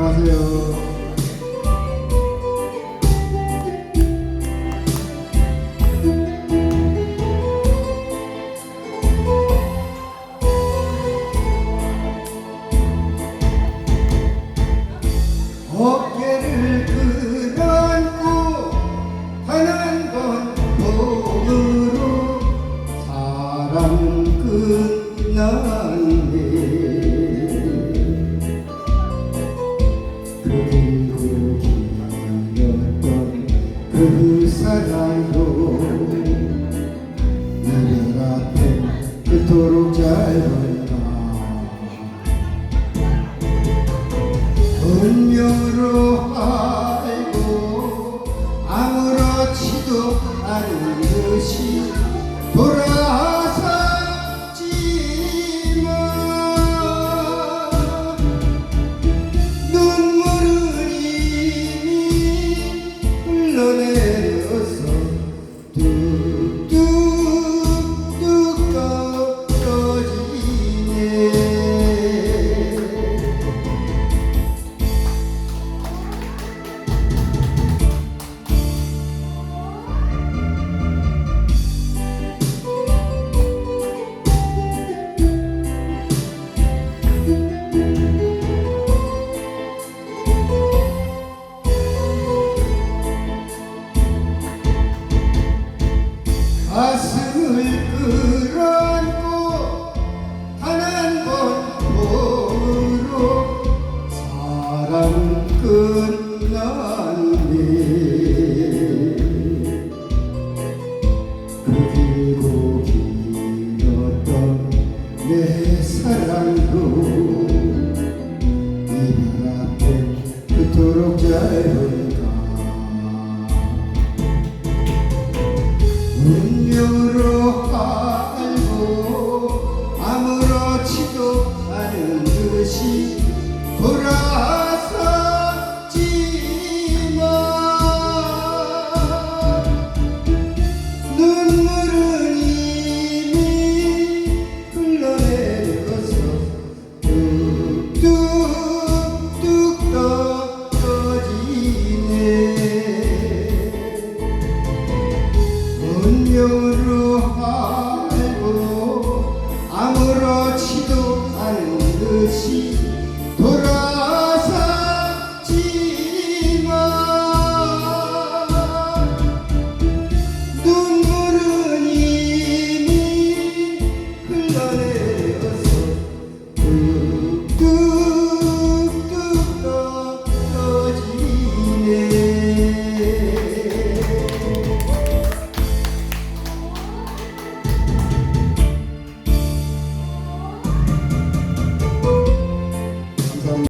안녕하세요. 어깨를 끌어안고 하는 건 복으로 사랑은 끝났 그 사랑도 이별 앞에 그토록 짧은가 운명으로 알고 아무렇지도 않은 듯이 돌아 가슴을 끌어안고 단 한 번으로 사랑은 끝났네 그 길고 길었던 내 사랑도 이별 앞에 그토록 짧은가 알고 아무렇지도 않은 듯이 돌아